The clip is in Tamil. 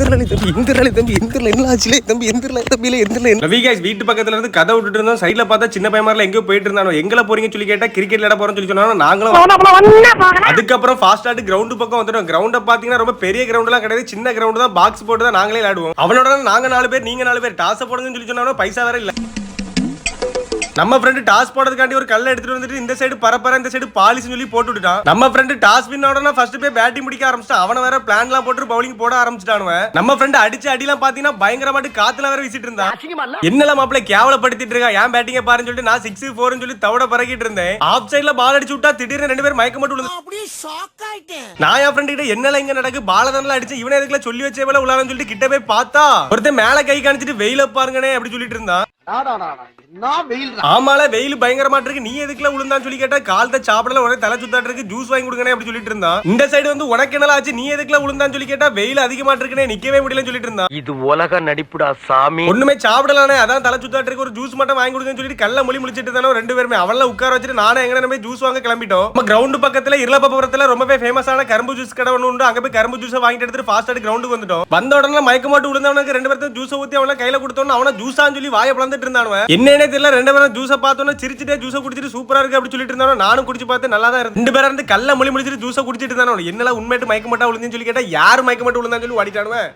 எந்திரலை தம்பி எந்திரலை தம்பி எந்திரல. என்ன ஆச்சுலே தம்பி எந்திரல தம்பியில எந்திரல. ரவி guys வீட்டு பக்கத்துல இருந்து கதை விட்டுட்டு இருந்தோம். சைடுல பார்த்தா சின்ன பையன் எங்கேயோ போயிட்டு இருந்தானோ? எங்கல போறீங்கன்னு சொல்லி கேட்டா கிரிக்கெட் விளையாட போறோம்னு சொல்லி சொன்னாலும் நாங்களும் அதுக்கப்புறம் ஃபாஸ்ட் ஆட்டு கிரவுண்ட் பக்கம் வந்துட்டோம். கிரவுண்ட பாத்தீங்கன்னா ரொம்ப பெரிய கிரவுண்ட் எல்லாம் கிடையாது. சின்ன கிரவுண்ட் தான். பாக்ஸ் போட்டு தான் நாங்களே விளையாடுவோம். அவனோட நாங்க நாலு பேர் நீங்க நாலு பேர். டாஸ் போடுங்கன்னு சொல்லி சொன்னாலும் பைசா வேற இல்ல. நம்ம ஃப்ரெண்டு டாஸ் போடுறதுக்காண்டி ஒரு கல்ல எடுத்துட்டு வந்துட்டு இந்த சைடு பரப்பர இந்த சைடு பாலிஸ்னு சொல்லி போட்டு விட்டான் நம்ம ஃப்ரெண்டு டாஸ் வின் உடனே ஃபர்ஸ்ட் போய் பேட்டிங் பிடிக்க ஆரம்பிச்சிட்டான். அவன வேற பிளான்லாம் போட்டு பவுலிங் போட ஆரம்பிச்சிட்டானுவ. நம்ம ஃப்ரெண்டு அடிச்சு அடிலாம் பாத்தீங்கன்னா பயங்கரமாட்டு காத்துல வேற வீசிட்டு இருந்தான். என்னல மாப்பிள கேவலப்படுத்திட்டு இருக்கா? ஏன் பேட்டிங்க பாருன்னு சொல்லிட்டு நான் சிக்ஸ் ஃபோர்னு சொல்லி தவிட பறக்கிட்டு இருந்தேன். ஆஃப் சைடுல பால் அடிச்சு விட்டா திடீர்னு ரெண்டு பேரும் மயக்க மட்டும் நான் என் ஃப்ரெண்ட் கிட்ட என்னல இங்க நடக்கு? பால தானல அடிச்சு இவனே எதுக்குல சொல்லி வச்சே போல உள்ளாரன்னு சொல்லிட்டு கிட்ட போய் பார்த்தா. ஒருத்தன் மேல கை காணிச்சிட்டு வெயில பாருங்கனே அப்படி சொல்லிட்டு இருந்தான். ஆமால வெயில் பயங்கரமா இருக்கு. நீ எதுக்குல விழுந்தான்னு சொல்லி கேட்டா கால் தான் சாப்பிடல உடனே தலை சுத்தாட்டு இருக்கு. ஜூஸ் வாங்கி கொடுங்கனே அப்படி சொல்லிட்டு இருந்தான் இந்த சைடு வந்து உனக்கு என்னல ஆச்சு? நீ எதுக்குல விழுந்தான்னு சொல்லி கேட்டா வெயில் அதிகமா இருக்குனே நிக்கவே முடியலன்னு சொல்லிட்டு இருந்தான் இது உலக நடிப்புடா சாமி. ஒண்ணுமே சாப்பிடலானே. அதான் தலை சுத்தாட்டு இருக்கு. ஒரு ஜூஸ் மட்டும் வாங்கி கொடுங்கன்னு சொல்லிட்டு கல்ல மொழி முடிச்சிட்டு தானே ரெண்டு பேருமே. அவள உட்கார வச்சுட்டு நானே எங்க போய் ஜூஸ் வாங்க கிளம்பிட்டோம். நம்ம கிரவுண்ட் பக்கத்துல இருளப்பபுரத்துல ரொம்பவே ஃபேமஸான கரும்பு ஜூஸ் கடை ஒன்று உண்டு. அங்க போய் கரும்பு ஜூஸ் வாங்கிட்டு எடுத்துட்டு ஃபாஸ்ட் ஆடி கிரவுண்டுக்கு வந்துட்டோம். வந்த உடனே மயக்க மாட்டு விழுந்தவனுக்கு ரெண்டு பேர்த்தும் ஜூஸ் ஊத்தி அவன கையில கொடுத்தோன்னு அவன ஜூஸான்னு சொல்லி வாயை வந்துட்டு இருந்தானுவ. என்னன்னே தெரியல ரெண்டு பேரும் ஜூஸை பார்த்தோன்னா சிரிச்சுட்டே ஜூஸை குடிச்சிட்டு சூப்பரா இருக்கு அப்படி சொல்லிட்டு இருந்தானோ நானும் குடிச்சு பார்த்து நல்லா தான் இருந்து ரெண்டு பேரும் இருந்து கல்ல மொழி முடிச்சிட்டு ஜூஸை குடிச்சிட்டு இருந்தானோ என்னெல்லாம் உண்மையிட்டு மயக்க மாட்டா விழுந்துன்னு சொல்லி கேட்டா யார் மயக்க மாட்டு விழுந்தான்னு சொல்லி ஓடிட்டானுவன்